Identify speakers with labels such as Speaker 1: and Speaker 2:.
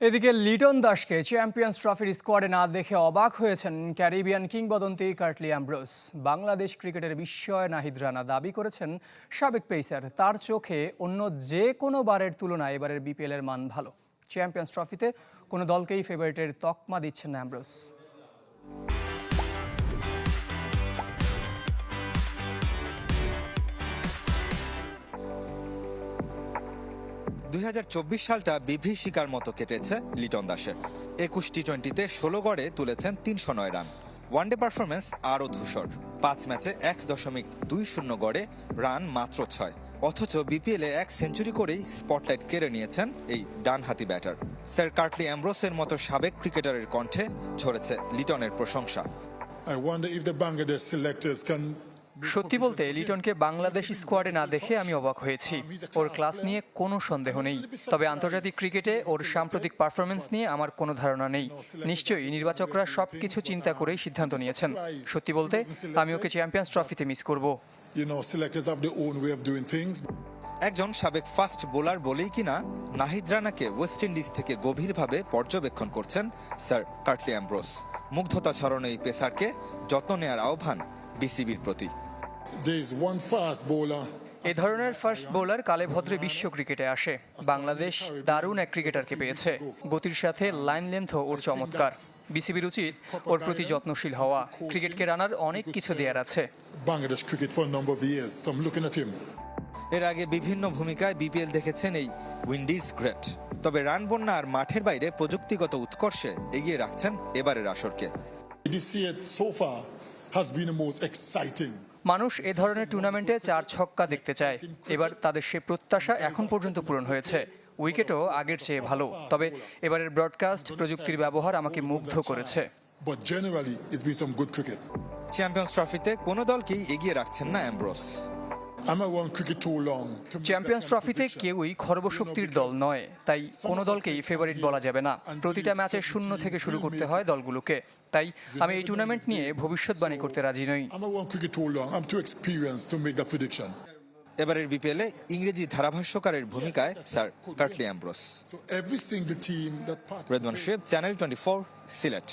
Speaker 1: এদিকে লিটন দাসকে চ্যাম্পিয়ন্স ট্রফির স্কোয়াডে না দেখে অবাক হয়েছেন ক্যারিবিয়ান কিংবদন্তি কার্টলি অ্যাম্ব্রোস। বাংলাদেশ ক্রিকেটের বিস্ময় নাহিদ রানা দাবি করেছেন, সাবেক পেসার তার চোখে অন্য যে কোনো বারের তুলনায় এবারের বিপিএলের মান ভালো। চ্যাম্পিয়ন্স ট্রফিতে কোনো দলকেই ফেভারিটের তকমা দিচ্ছেন অ্যাম্ব্রোস।
Speaker 2: দুই সালটা বিভীষিকার মতো কেটেছে লিটন দাসের। একুশ টি টোয়েন্টিতে ষোলো গড়ে তুলেছেন তিনশো নয় রান। ওয়ানডে পারফরমেন্স আরও ধূসর। পাঁচ ম্যাচে এক দশমিক দুই শূন্য গড়ে রান মাত্র ছয়। অথচ বিপিএলে এক সেঞ্চুরি করেই স্পটলাইট কেড়ে নিয়েছেন এই ডানহাতি ব্যাটার। স্যার কার্টলি অ্যাম্ব্রোসের মতো সাবেক ক্রিকেটারের কণ্ঠে ঝরেছে লিটনের প্রশংসা।
Speaker 3: I wonder if the Bangladesh selectors can.
Speaker 1: সত্যি বলতে লিটনকে বাংলাদেশ স্কোয়াডে না দেখে আমি অবাক হয়েছি। ওর ক্লাস নিয়ে কোনো সন্দেহ নেই। তবে আন্তর্জাতিক ক্রিকেটে ওর সাম্প্রতিক পারফরমেন্স নিয়ে আমার কোনো ধারণা নেই। নিশ্চয়ই নির্বাচকরা সব কিছু চিন্তা করেই সিদ্ধান্ত নিয়েছেন। সত্যি বলতে আমি ওকে চ্যাম্পিয়ন্স ট্রফিতে মিস করব.
Speaker 2: একজন সাবেক ফাস্ট বোলার বলেই কিনা নাহিদ রানাকে ওয়েস্ট ইন্ডিজ থেকে গভীরভাবে পর্যবেক্ষণ করছেন স্যার কার্টলি অ্যাম্ব্রোস। মুগ্ধতা ছড়ানো এই পেসারকে যত্ন নেয়ার আহ্বান বিসিবির প্রতি।
Speaker 3: There is one fast bowler.
Speaker 1: এ ধরনের ফার্স্ট বোলার কালে ভদ্রে বিশ্ব ক্রিকেটে আসে। বাংলাদেশ দারুণ এক ক্রিকেটারকে পেয়েছে। গতির সাথে লাইন লেন্থও ওর চমৎকার। বিসিবির উচিত ওর প্রতি যত্নশীল হওয়া। ক্রিকেটকে রানার অনেক কিছু দেয়ার আছে।
Speaker 3: Bangladesh cricket for a number of years. So I'm looking at
Speaker 2: এর আগে বিভিন্ন ভূমিকায় বিপিএল দেখেছেন এই উইন্ডিজ গ্রেট তবে রান বন্যা আর মাঠের বাইরে প্রযুক্তিগত উৎকর্ষে এগিয়ে রাখছেন এবারের আসরকে।
Speaker 1: মানুষ এ ধরনের টুর্নামেন্টে চার ছক্কা দেখতে চায়। এবার তাদের সে প্রত্যাশা এখন পর্যন্ত পূরণ হয়েছে। উইকেটও আগের চেয়ে ভালো। তবে এবারের ব্রডকাস্ট প্রযুক্তির ব্যবহার আমাকে মুগ্ধ করেছে.
Speaker 2: চ্যাম্পিয়ন্স ট্রফিতে কোনো দলকেই এগিয়ে রাখছেন না Ambrose.
Speaker 3: I'm around cricket too long.
Speaker 1: Champions ট্রফিতে. কেউই খর্বশক্তির দল নয় তাই কোনো দলকেই ফেভারিট বলা যাবে না। প্রতিটা ম্যাচে শূন্য থেকে শুরু করতে হয় দলগুলোকে তাই আমি এই টুর্নামেন্ট নিয়ে ভবিষ্যৎবাণী করতে রাজি নই।
Speaker 2: এবারের বিপিএলে ইংরেজি ধারাভাষ্যকারের ভূমিকায় স্যার কার্টলি অ্যাম্ব্রোস।
Speaker 3: Participates.
Speaker 2: শেব চ্যানেল টোয়েন্টি ফোর সিলেট।